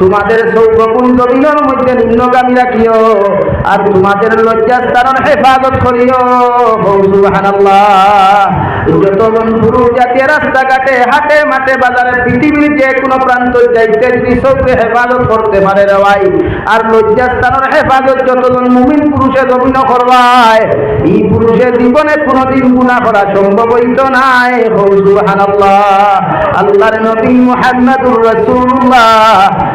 তোমাদের সৌভগুণ জমিনের মধ্যে নিম্নগামী রাখিও আর তোমাদের লজ্জাস্থানের হেফাজত করিও। যতজন পুরুষ জাতীয় রাস্তাঘাটে, হাটে, মাঠে, বাজারে, পৃথিবীর যে কোনো প্রান্ত যাইতে যদি হেফাজত করতে পারে রে ভাই, আর লজ্জাস্থানের হেফাজত যতজন মুমিন পুরুষে জমিন করবায়, এই পুরুষের জীবনে কোনোদিন গুণা করা সম্ভব হইত নাই। সুবহানাল্লাহ। আল্লাহর নবী মুহাম্মদুর রাসূলুল্লাহ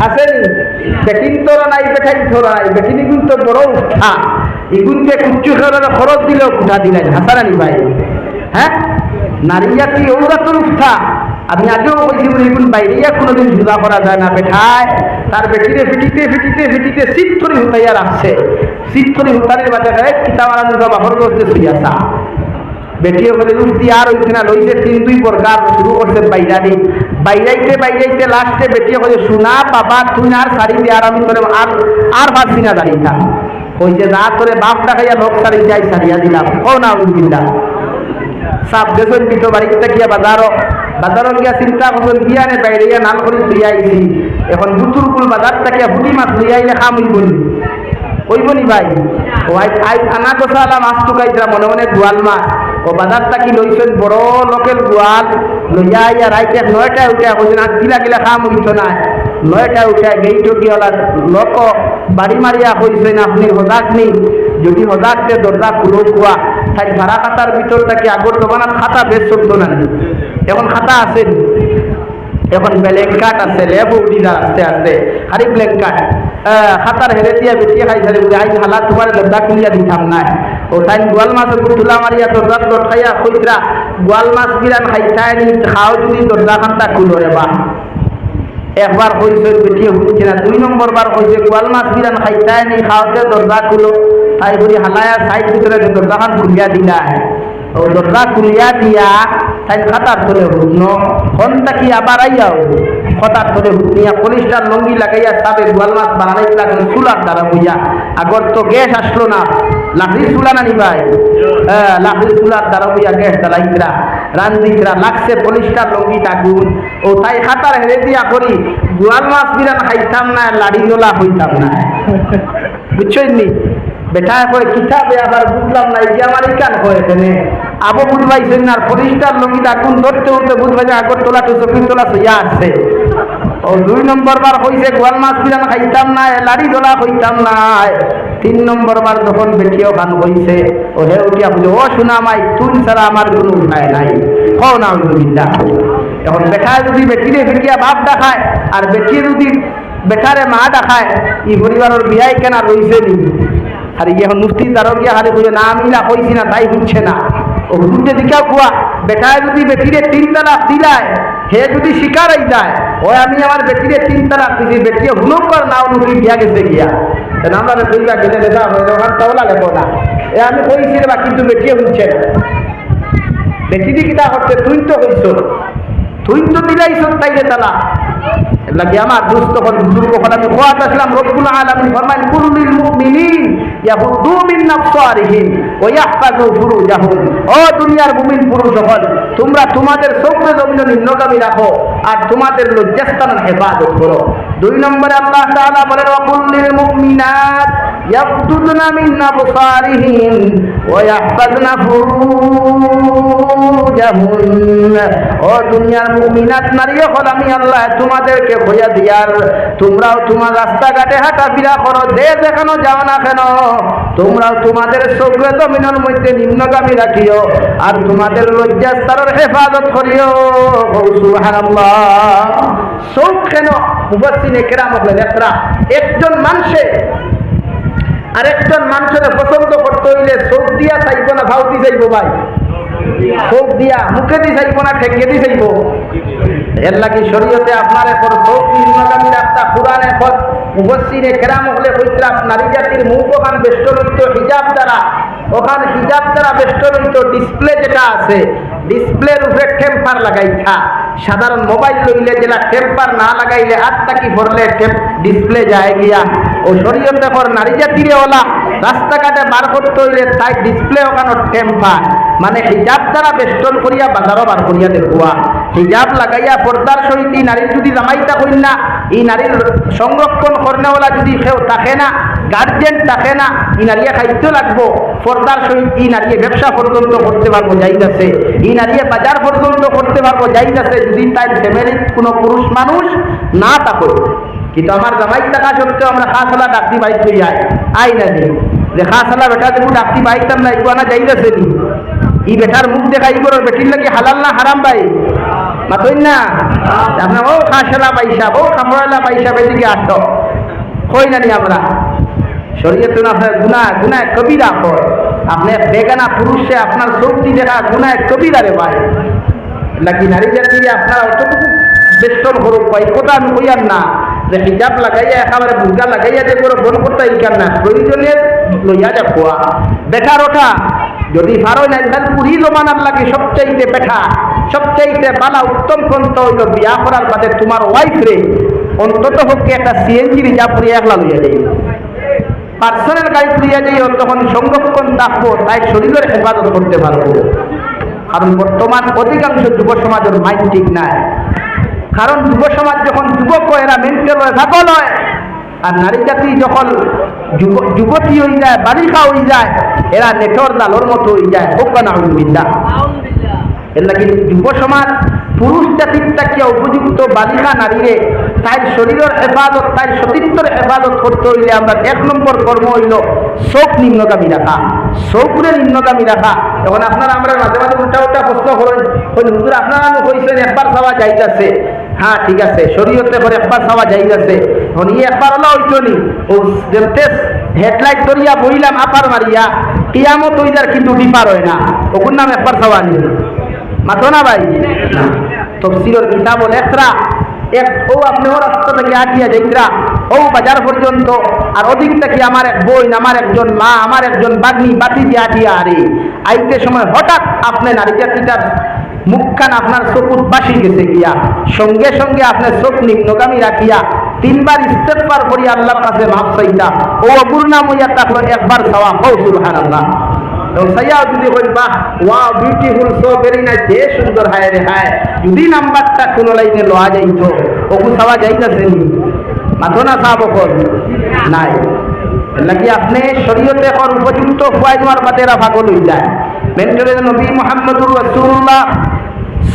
আসেনি বেটিন তোর নাই বেটাই তোর নাই বেটিনি কিন্তু বড় উঠা। ইগুনকে কুচ্চু খেলার খরচ দিলেও কুঠা দিলেন হাসারানি ভাই। হ্যাঁ? নারী জাতি ওরাতর উঠা? আমি আগেও বলছি বলে এগুন বাইরেইয়া কোনোদিন জুদা করা যায় না, বেঠায়। তার বেটিরে ফিটিতে ফিটিতে ফিটিতে শীত ধরে হুতাইয়া রাখছে। শীত ধরে হুতারের বাজারে কিতাবারা বাহর করতে শুইয়াছা। বেটিয়ে বলে উঠতি আর ওইখানে না, লইছে তিন দুই প্রকার শুরু করছে বাইরানি বাইরাইতে বাইরাইতে লাস্টে বেটিয়ে বলে শোনা বাবা, তুই আর শাড়ি দিয়ে আর আমি করে আর আর পারছি না দাঁড়িয়ে থাক। কইছে, যা করে বাপ দেখাইয়া লোক শাড়ি যাই, সারিয়া দিলাম। ও না উল্টা সাপ দেশের পিঠ বাড়িতে গিয়া বাজারও বাজারও গিয়া চিন্তা করছেন গিয়া নে বাইরে নাল করে ধুই আইছি। এখন বুতুর কুল বাজার থেকে হুটি মাছ ধুই আইলে খাম হইব নি হইব নি ভাই? ও, আই আনা গোসালা মাছ টুকাইছিলাম মনে মনে গোয়াল মাছ। ও বাজার থাকি লইছেন? বড় লোকের গোয়াল। লইয়া আইয়া রাইতে নয়টায় উঠে কইছেন আর গিলা গিলা খাম হইতো না? নয়টায় উঠে গেইটো গিয়ালা লোক বাড়ি মারিয়া কইছেন, আপনি হজাক নি? যদি হজাকতে দরজা খুলো কুয়া তাই ভাড়া খাতার ভিতর থেকে আগর দোকানত খাতা বেশ চলতো না এখন খাতা আছে। এখন ব্ল্যাঙ্ক কার্ড আছে, লেব উঠি যা আস্তে আস্তে খালি ব্ল্যাঙ্ক কার্ড খাতার হেরে দিয়া বেটিয়ে খাই সারি বলে, আই হালা তোমার দরজা খুলিয়া দিতাম না ও তাই গোয়াল মাছ তুলা মারিয়া দরজা লটকাইয়া কইতরা গোয়াল মাছ বিরান খাইতাই নি খাও যদি দরজা খানটা খুলো রে বা একবার কইছে বেটিয়ে হচ্ছে না। দুই নম্বর বার কইছে গোয়াল মাছ বিরান খাইতাই নি খাওয়াতে দরজা খুলো। তাই করি হালায়া সাইড ভিতরে দরজাখান খুলিয়া দিলা ও দরজা খুলিয়া দিয়া তাই খাতার ধরে হুকন হনটা কি আবার আইয়াও খাতার ধরে হুকনিয়া পলিশটার লঙ্গি লাগাইয়া সাবে গোয়াল মাছ বানাই লাগেন চুলার দ্বারা বুঝা আগর তো গ্যাস আসলো না। লাকড়ি চুলা না নিবাই? হ্যাঁ লাকড়ি চুলার দ্বারা বুঝা গ্যাস জ্বালাইতরা রান্দিতরা লাগছে পলিশটার লঙ্গি টাকুন। ও তাই খাতার হেরে দিয়া করি, গোয়াল মাছ বিরান খাইতাম না, লাড়ি লোলা হইতাম না। বুঝছেন নি? বেটা কয় কিতাবে আবার বুঝলাম না, এই আমার ইকান কয় এখানে। আবো বুঝবাইছেন না পরিষ্কার লঙ্গি ডাকুন ধরতে উঠতে বুঝবাই আগর তোলা তো চকির তোলা সইয়া আসছে। ও দুই নম্বর বার হইছে, গোয়াল মাছ বিরান খাইতাম না, লাড়ি দোলা হইতাম না। তিন নম্বর বার যখন বেটিও গান হইছে ও হে উঠিয়া বুঝে, ও শোনা মাই তুই ছাড়া আমার কোনো উপায় নাই। কও না আলহামদুলিল্লাহ এখন বেটায় যদি বেটিরে ফিরিয়া বাপ দেখায়, আর বেটিয়ে যদি বেটারে মা দেখায়, ই পরিবারের বিয়াই কেনা রইছে নি। আর ইয়ে মুফতি দ্বারা গিয়া হারে বুঝে, না আমিলা কইছি না, তাই হচ্ছে না। ও হুজুরকে দিকাও কুয়া বেটায় যদি বেটিরে তিন তালাক দিলায় হে যদি শিকার হয়ে যায়, ও আমি আমার বেটিরে তিন রাখতেছি বেটিয়ে হুলুম কর, না উনুকি দিয়া গেছে গিয়া। আমরা দুইবা গেলে দেখা হয়ে ওখান তাও লাগে না। এ আমি কইছি রে বা কিন্তু বেটিয়ে হচ্ছে না। বেটি দি কিতা করতে, তুই তো হইছ তুই তো দিলাইছ তাইলে তালা লাগে আমার দুস্থ বুজুর্গ হল আমি খোয়াত আসলাম, রব্বুল আলামিন ফরমাইন কুল্লিল মুমিনিন ইয়াহুদ্দু মিন আবসারিহিম ওয়া ইয়াহফাযু ফুরুজাহুম। ও দুনিয়ার মুমিন পুরুষ হল তোমরা তোমাদের চোখে জমিন নিম্নগামী রাখো আর তোমাদের লজ্জাস্থানের হেফাজত করো। দুই নম্বরে আল্লাহ তাআলা বলেন, ওয়া কুল্লিল মুমিনাত ইয়াগদুদনা মিন আবসারিহিম ওয়া ইয়াহফাযনা ফুরুজাহুম ও দুনিয়ার মুমিনাত নারী হল আমি আল্লাহ তোমাদেরকে হইয়া দিয়ার। তোমরাও তোমার রাস্তাঘাটে হাঁটাফিরা করো যে যেখানে যাও না কেন? তোমরাও তোমাদের চোখে জমিনের মধ্যে নিম্নগামী রাখিও, আর তোমাদের লজ্জাস্তারের হেফাজত করিও। চোখ কেন? মুবাসিনে কেরাম হলেন একজন মানুষে আরেকজন মানুষের পছন্দ করতে হইলে চোখ দিয়া চাইব না, ভাউতি চাইব ভাই। চোখ দিয়া মুখে দি চাইব না ঠেকে দি চাইব। এর লাগি শরীয়তে আপনার এখন চোখ নিম্নগামী রাস্তা কোরআন এখন মুবসিরে কেরাম হলে কইতরা নারী জাতির মুখ, ওখান বেষ্টন হইত হিজাব দ্বারা, ওখান হিজাব দ্বারা বেষ্টন হইত ডিসপ্লে যেটা আছে ডিসপ্লের উপরে টেম্পার লাগাইছা। সাধারণ মোবাইল লইলে যেটা টেম্পার না লাগাইলে আটটা কি ভরলে ডিসপ্লে যায় গিয়া। ও শরীয়ত দেখর নারী জাতিরে ওলা রাস্তাঘাটে বার করতে তাই ডিসপ্লে ওখানে টেম্পার মানে হিজাব দ্বারা বেষ্টন করিয়া বাজারও বার করিয়া দেখুয়া। হিজাব লাগাইয়া পর্দার সহিত এই নারীর যদি জামাইতা করি না এই নারীর সংরক্ষণ করেনা যদি কেউ থাকে না গার্জেন থাকে না, ই নারীয়ে খাদ্য লাগবো। পর্দার সহিত এই নারীয়ে ব্যবসা পর্যন্ত করতে পারব যাইতেছে। ই নারীয়ে বাজার পর্যন্ত করতে পারব যাইতেছে। যদি তাই ফ্যামিলির কোনো পুরুষ মানুষ না থাকে কিন্তু আমার জামাই থাকা সত্ত্বেও আমরা খাসলা ডাকতি বাইক করি আয়। আই না নি। যে খাসলা বেটা দেবো ডাকতি বাইকতাম না ইগুয়ানা যাইতেছে নি। ই বেটার মুখ দেখা ইগোর বেটির লাগে হালাল না হারাম ভাই? মাতইন না? আপনার ও খাসলা পাইসা, ও কাপড়ালা পাইসা বেদিকে আস কই না নি আমরা? শরীয়তে আপনার গুণা গুনায় কবিরা কর আপনি বেগানা পুরুষে আপনার শক্তি দেখা গুনায় কবিরা রে ভাই। লাগি নারী জাতিরে আপনার অতটুকু বেষ্টন করুক ভাই কথা আমি কইয়ার না। যে হিজাব লাগাইয়া একেবারে বুর্গা লাগাইয়া যে করে বন করতে ইনকার না প্রয়োজনে লইয়া যা খোয়া বেকার ওঠা যদি পারো না পুরি জমানার লাগে সবচাইতে বেঠা সবচাইতে বালা উত্তম পন্থ হইল বিয়া করার বাদে তোমার ওয়াইফ রে অন্তত হচ্ছে একটা সিএনজি রিজার্ভ করে একলা লইয়া যাই পার্সোনাল গাড়ি লইয়া যাই তখন সংরক্ষণ থাকব তাই শরীরের হেফাজত করতে পারব কারণ বর্তমান অধিকাংশ যুব সমাজের মাইন্ড ঠিক নাই কারণ যুব সমাজ যখন যুবক হয় এরা মেন্টাল হয় পাগল হয়, আর নারী জাতি যখন যুব- যুবতী হয়ে যায়, বালিকা হয়ে যায়, এরা নেটর জালোর মতো হয়ে যায়। ওকানা বিদ্যা এর লাগি যুব সমাজ পুরুষ জাতির তাকে উপযুক্ত বালিকা নারীরে তাই শরীরের হেফাজত তাই সতীত্বের হেফাজত করতে হইলে আমরা এক নম্বর কর্ম হইল শোক নিম্নগামী রাখা। শোকরে নিম্নগামী রাখা। এখন আপনারা আমরা মাঝে মাঝে উল্টা উল্টা প্রশ্ন করেন হুজুর, আপনারা কইছেন একবার চাওয়া যাইতেছে। হ্যাঁ ঠিক আছে। শরীয়তে করে একবার চাওয়া যাইতেছে এখন ই একবার হলো ওইটনি ও যেতে হেডলাইট ধরিয়া বইলাম, আপার মারিয়া। কিয়ামত হইজার কিন্তু বিপার হয় না। ওকুর নাম একবার চাওয়া নিয়ে মাথো না ভাই? তফসিলের কিতাব লেখরা। এক ও আপনি ও রাস্তা থেকে আটিয়া যাইতরা। ও বাজার পর্যন্ত। আর ওদিক থেকে আমার এক বোন, আমার একজন মা, আমার একজন বাগনি বাতি দিয়ে আটিয়া আরে আইতে সময় হঠাৎ আপনি নারী জাতিটার মুখখান আপনার চকুত বাসি গেছে গিয়া। সঙ্গে সঙ্গে আপনার চোখ নিম্নগামী রাখিয়া তিনবার ইস্তেকবার করি আল্লাহর কাছে মাপ চাইতা। ও নাম হইয়া থাকল একবার খাওয়া হৌ সুবহান আল্লাহ যদি বাহ যে সুন্দর রে হায় নাম্বারটা কোন লাইনে যাইতো কর? নাই। আপনি এখন উপযুক্ত খুয়াই দেওয়ার বাদেরা পাগল হয়ে যায়। মেন্টরে নবী মোহাম্মদুর রাসূলুল্লাহ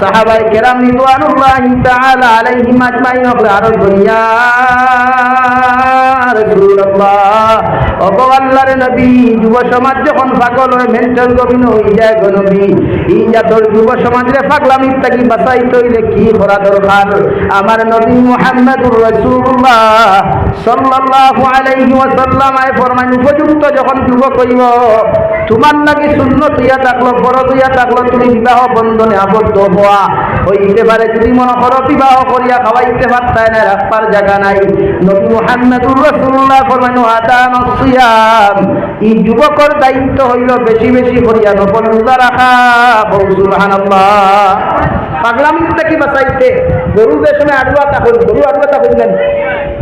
সাহাবাই কেরাম রিদওয়ানুল্লাহি তাআলা আলাইহিম আজমাইন। আরও দুনিয়ার রাসূলুল্লাহ ওগো সমাজ যখন হয়ে যায় যুব সমাজে পাগলামি থাকি বাঁচাই তৈলে কি করা দরকার? আমার আয় উপযুক্ত যখন যুবক হইব, তোমার লাগি শূন্য তুইয়া থাকল বড় তুইয়া থাকল, তুমি বিবাহ বন্ধনে আবদ্ধ হওয়া। হইতে পারে, যদি মনে করো বিবাহ করিয়া খাওয়াইতে পারতাই না, রাস্তার জায়গা নাই। নবী মুহাম্মদুর রাসূলুল্লাহ ফরমানো আদান সিয়াম। এই যুবকর দায়িত্ব হইল বেশি বেশি করিয়া নফল রোজা রাখা। বল সুবহানাল্লাহ। পাগলামি থেকে বাঁচাইতে গরু যে আড়ুয়া তা হইল গরু আড়ুয়া তা হইলেন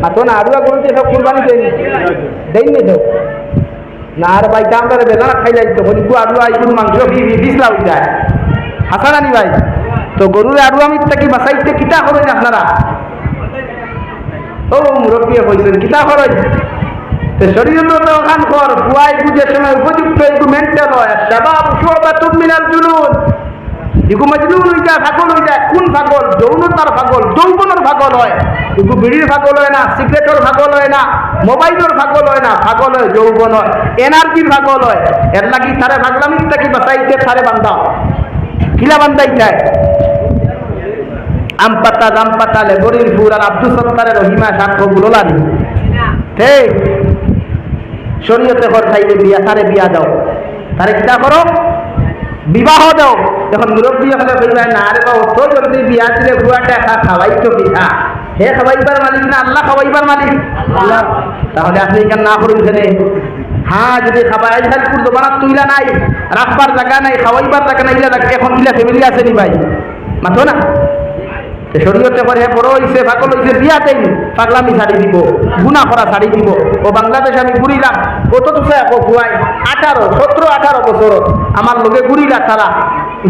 আতো না আড়ুয়া গরু যে সব কুরবানি দেন। দেন নি তো। না, আর ভাই, দাম ধরে বেলা খাই যাইতো গরিবু আড়ুয়া ইগুর মাংস ফি বিসলা হয়ে যায় হাসানানি ভাই। তো গরুর আড়ুয়া মিথ্যা কি? বাঁচাইতে কিতা করেন আপনারা? ও মুরব্বী কইছেন কিতা করেন তো শরীর তো ওখান উপযুক্ত হয়। হয়ে। না না মোবাইলের পাগল হয় না পাগল হয় যৌবন হয় এনার্জির পাগল হয়। এর লাগি তারে পাগলামির থেকে বাঁচাইতে তারে বান্ধা কিলা বান্ধাই যায় আম পাতা জাম পাতা লেবরির ফুল আর আব্দুল সত্তারের রহিমা সাক্ষ্য গুলোলানি ঠিক শরীয়তে ঘর চাইলে বিয়া তারে বিয়া দাও। তারে কিতা করো? বিবাহ দাও। যখন মুরব্বী হলে কইবা না আরে বা অত জলদি বিয়া দিলে বুয়াটা খা খাওয়াই তো? পিঠা হে খাওয়াইবার মালিক না আল্লাহ খাওয়াইবার মালিক? আল্লাহ। তাহলে আপনি এখানে না করুন কেনে হ্যাঁ যদি খাবার আজ খালি কুর্দ বানাত তুইলা নাই, রাখবার জায়গা নাই, খাওয়াইবার জায়গা নাই ইলা এখন ইলা ফ্যামিলি আছে নি ভাই? মাথো না? শরীয়তে করে বড় হইছে, পাগল হইছে, বিয়া দেন পাগলামি দিব গুনা করা ছাড়ি দিব। ও বাংলাদেশ আমি ঘুরিলাম, কত তো এক আঠারো, সতেরো, আঠারো বছর, আমার লোকে ঘুরিলা তারা।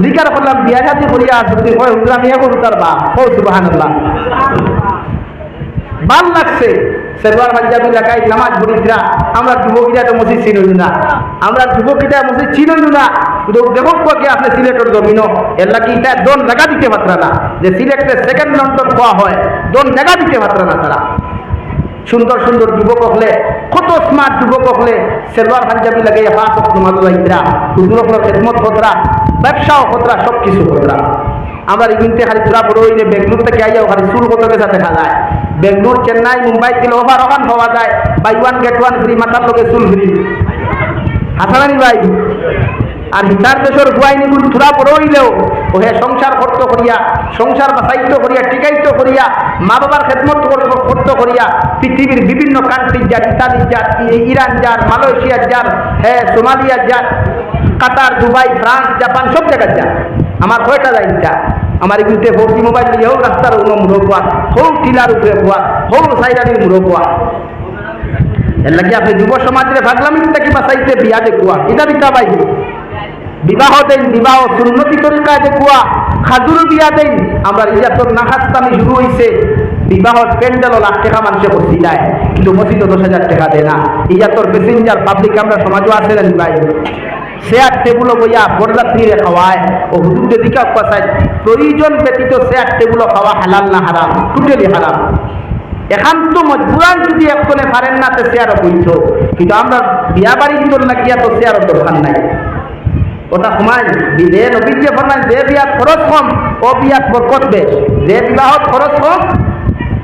জিকার করলাম, বিয়া জাতি করিয়া আসতে কয়, হুজুর, আমি এখন তার বা ও সুবহানাল্লাহ। ভালো লাগছে। সেরবার পাঞ্জাবি এলাকায় নামাজ পড়িছিলা আমরা যুবকীরা তো মসজিদ চিনই না। আমরা যুবকীরা মসজিদ চিনই না। কিন্তু দেখো কি আপনি সিলেটের জমিন। এর লাগি এটা দন জায়গা দিতে পারত না। যে সিলেটের সেকেন্ড লন্ডন খোয়া হয়, দন জায়গা দিতে পারত না তারা। সুন্দর সুন্দর যুবক হলে, কত স্মার্ট যুবক হলে সেলওয়ার পাঞ্জাবি লাগে পাঁচ নমাজ লাইতরা হুজুর খেদমত খতরা ব্যবসাও খতরা সব কিছু খতরা আমার ইগুনতে খালি তোরা বড় হইলে বেঙ্গলোর থেকে আইয়াও খালি চুল কত বেচা দেখা যায়। বেঙ্গলোর, চেন্নাই, মুম্বাই গেলে ওভার ওখান পাওয়া যায়। Buy one get one free মাথার লোকে চুল ফ্রি হাসানানি ভাই, আর হিতার দেশের গুয়াইনি থোড়া বড় হইলেও ও হে সংসার করতে করিয়া, সংসার বাসাইত্য করিয়া টিকাইত্য করিয়া মা বাবার খেদমত করতে করিয়া পৃথিবীর বিভিন্ন কান্ট্রির যার ইতালি যার ইরান যার মালয়েশিয়ার যার হ্যাঁ সোমালিয়ার যার কাতার, দুবাই, ফ্রান্স, জাপান, সব জায়গায় যার আমার কয়টা যায় ইচ্ছা আমার কিন্তু ভর্তি মোবাইল নিয়ে হোক, রাস্তার উনো মুরব্বা হোক টিলার উপরে পোয়া হোক সাইডারির মুরব্বা। এর লাগে আপনি যুব সমাজের ভাগলামি কি বাসাইতে বিয়া দেখুয়া এটা দিতা পাই বিবাহ দেন, বিবাহ সুন্নতি তরিকায় দেখুয়া খাজুর বিয়া দেন। আমরা ইজাতর নাহাস্তামি শুরু হইছে। বিবাহ প্যান্ডেল লাখ টাকা মানুষে করছি যায় কিন্তু মসজিদও দশ হাজার টাকা দেয় না। ইজাতর প্যাসেঞ্জার পাবলিক আমরা সমাজও আছে না ভাই চেয়ার টেবুলও বইয়া বরযাত্রীরে খাওয়ায়, ও হুজুর দিকা পাশায় প্রয়োজন ব্যতীত চেয়ার টেবুলও খাওয়া হালাল না হারাম টোটালি হারাম। একান্ত মজবুরান যদি একজনে পারেন না, তো চেয়ারও বইত কিন্তু আমরা বিয়া বাড়ি ভিতর লাগিয়া তো চেয়ারও দরকার নাই। ওটা সময় যে নবীর যে ফরমান যে বিয়াত খরচ কম, ও বিয়াত বরকত বেশ। যে বিবাহত খরচ কম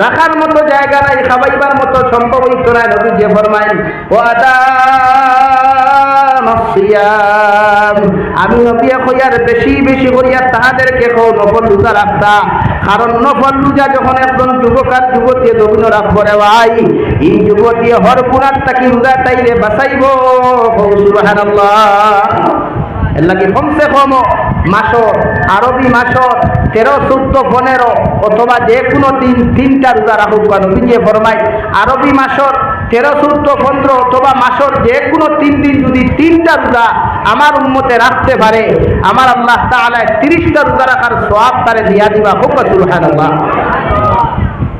রাখার মতো জায়গা নাই, খাবাইবার মতো সম্ভব হইতো না নবী যে ফরমাইন ও আমি নবী কইয়ার বেশি বেশি করিয়া তাহাদেরকে কও, নফল রোজা রাখতা কারণ নফল রোজা যখন একজন যুবক আর যুবতী দবিন রাখব রে ভাই, এই যুবতী হর পুরার তাকি রোজা তাইলে বাঁচাইব? এর লাগে কমসে কম মাস আরবি মাস তেরো, চৌদ্দ, পনেরো, অথবা যে কোনো তিন, তিনটা রোজা রাখুক বা নবী যে ফরমাই আরবি মাসর তেরো, চৌদ্দ, পনেরো, অথবা মাসর যে কোনো তিন দিন যদি তিনটা রোজা আমার উন্মতে রাখতে পারে আমার আল্লাহ তাআলা তিরিশটা রোজা রাখার সব তারে দিয়া দিবা হোক সুবহানাল্লাহ।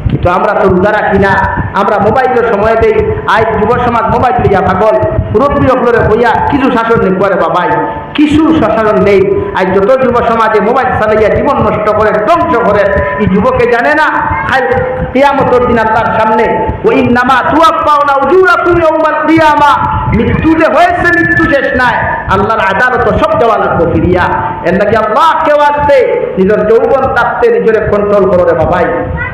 কিন্তু আমরা তো রোজা রাখি না, আমরা মোবাইলের সময় দেই আজ যুব সমাজ মোবাইল লইয়া পাগল। মুরব্বী অকলরে হইয়া কিছু শাসন নেই করে বাবাই কিছু শাসন নেই। আজ যত যুব সমাজে মোবাইল চালাইয়া জীবন নষ্ট করে, ধ্বংস করে, এই যুবকে জানে না? খাই কিয়ামতর দিন আল্লাহর সামনে ওই নামা তুয়াপ্পাও না উজুরা তুমি ওমাল কিয়ামা। মৃত্যু যে হয়েছে, মৃত্যু শেষ নাই। আল্লাহর আদালত সব দেওয়া লাগবো ফিরিয়া। এর নাকি আল্লাহ কেউ আসতে নিজের যৌবন তাপতে নিজের কন্ট্রোল করো রে বাবাই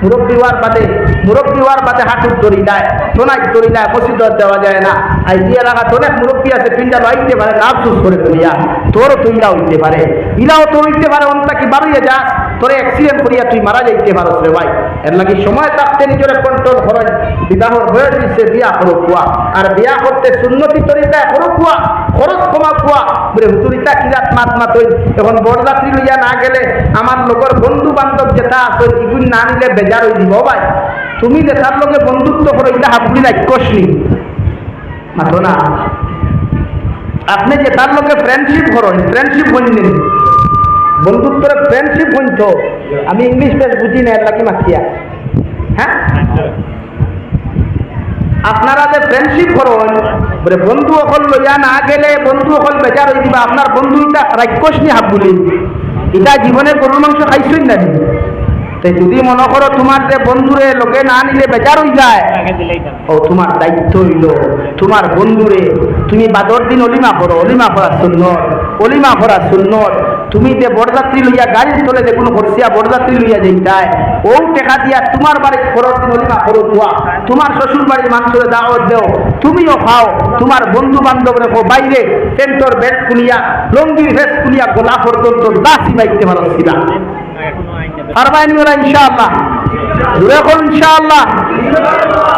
মুরব্বী হওয়ার বাদে, মুরব্বী হওয়ার বাদে হাঁটুর দড়ি নাই তোনাই দড়ি নাই মসজিদ দেওয়া যায় না। আর দিয়ে রাখা অনেক মুরব্বী আছে পিন্ডা লইতে পারে না আফসুস করে তুইয়া তোরও তুইরা হইতে পারে। ইলাও তো হইতে পারে অন্তা কি বাড়িয়ে যাস। তোরে অ্যাক্সিডেন্ট করিয়া তুই মারা যাইতে পারো রে ভাই। এর লাগি সময় থাকতে নিজের কন্ট্রোল করেন বিবাহর বয়স দিচ্ছে বিয়া করো কুয়া। আর বিয়া করতে সুন্নতি তরিকা করো কুয়া। খরচ কমা কুয়া। বলে হুতুরিতা কিরাত মাত মাত এখন বরযাত্রী লইয়া না গেলে আমার লোকের বন্ধু বান্ধব যেটা আছে, ইগুন না নিলে বেজার হয়ে দিব ভাই। তুমি তার লোকে বন্ধুত্ব করো এটা হাবলি না। কষনি মাথো না। আপনি যে তার লোকে ফ্রেন্ডশিপ করো ফ্রেন্ডশিপ হইনি। বন্ধুত্বর ফ্রেন্ডশিপ হইতো। আমি ইংলিশ বেশ বুঝি না এর লাগি মাখিয়া। হ্যাঁ? আপনারা যে ফ্রেন্ডশিপ করুন বন্ধু অকল লইয়া না গেলে বন্ধু অকল বেজার হয়ে দিবা আপনার বন্ধু এটা রাক্ষস হাত বলি। এটা জীবনে গরুর মাংস খাইছই না তাই যদি মনে করো তোমার যে বন্ধুরে লোকে না নিলে বেজার হয়ে যায়, ও তোমার দায়িত্ব হইল। তোমার বন্ধুরে, তুমি বাদর দিন অলিমা করো অলিমা করা সুন্নত। অলিমা করা সুন্নত। তুমি যে বরযাত্রী লইয়া গাড়ির তলে যে কোনো হরসিয়া বরযাত্রী লইয়া যেইটায় ও টেকা দিয়া তোমার বাড়ি খরচ অলিমা করো তুয়া তোমার শ্বশুর বাড়ির মানুষের দাওয়াত দেও, তুমিও খাও, তোমার বন্ধু বান্ধব রেখো, বাইরে টেন্টর বেড খুলিয়া, লঙ্গির ভেস খুলিয়া গোলা পর্যন্ত দাসি বাইতে পারো সিরা পারবাইনি ওরা ইনশাআল্লাহ? দূরে ইনশাআল্লাহ?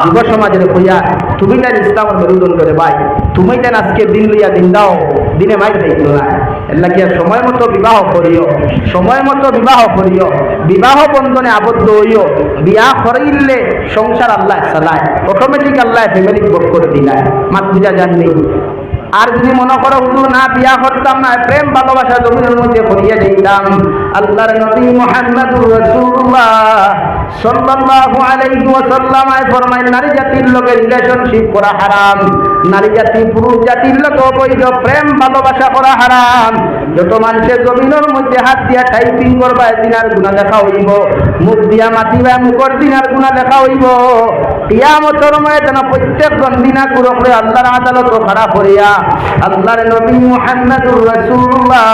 যুব সমাজের কইয়া তুমি যেন ইসলামের মেরুদণ্ড রে ভাই, তুমি যেন আজকে দিন লইয়া দিন দাও, দিনে মাই খাইতো না আর সময় মতো বিবাহ করিও, সময় মতো বিবাহ করিও, বিবাহ বন্ধনে আবদ্ধ হইও, বিয়া করাইলে সংসার আল্লাহ চালায় অটোমেটিক আল্লাহ ফ্যামিলি বক করে দিলায়। মাত বুঝা আর যদি মনে করো হুজুর না বিয়া করতাম না, প্রেম ভালোবাসা জমিনের মধ্যে করিয়া যাইতাম আল্লাহর নবী মুহাম্মদুর রাসূলুল্লাহ সাল্লাল্লাহু আলাইহি ওয়াসাল্লাম আয় ফরমায়, নারী জাতির লগে রিলেশনশিপ করা হারাম, নারী জাতি পুরুষ জাতির লগে অবৈধ প্রেম ভালোবাসা করা হারাম। যত মানুষের জমিনের মধ্যে হাত দিয়া টাইপিং করবা দিনার গুণা লেখা হইব। মুখ দিয়া মাতিবা মুখর দিনার গুণা লেখা হইব। কিয়ামতের ময়দান প্রত্যেক দিনা কুরকরে আল্লাহর আদালত খাড়া করিয়া আল্লাহর নবী মুহাম্মদুর রাসূলুল্লাহ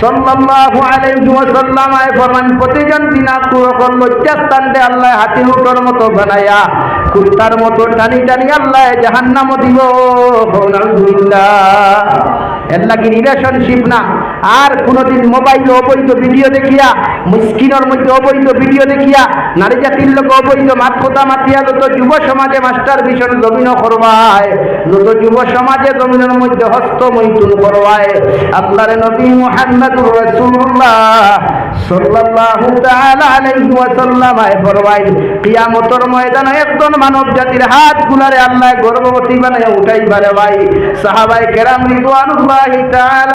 সাল্লাল্লাহু আলাইহি ওয়াসাল্লাম আয় ফরমান প্রতিজন দিনা কুরকর লজ্জাস্থানতে আল্লাহ হাতি উঠোর মতো বানায়া কুত্তার মতো টানি টানি আল্লাহ জাহান্নাম দিব নাউজুবিল্লাহ। এর লাগি রিলেশনশিপ না। আর কোনোদিন মোবাইল অবৈধ ভিডিও দেখিয়া, মুস্কিনের মধ্যে অবৈধ ভিডিও দেখিয়া, নারী জাতির লোক অবৈধ মাত কথা মাতিয়া যত যুব সমাজে মাস্টার ভীষণ জমিন করবায়। যত যুব সমাজে জমিনের মধ্যে হস্ত মৈথুন করবায়। আল্লাহর নবী মুহাম্মদুর রাসূলুল্লাহ সাল্লাল্লাহু তাআলা আলাইহি ওয়াসাল্লাম আয় ফরমাই কিয়ামতের ময়দানে একজন মানব জাতির হাত গুলারে আল্লাহ গর্ভবতী বানায় উঠাইবারে ভাই। সাহাবায়ে কেরাম রিদওয়ানুল্লাহি তাআলা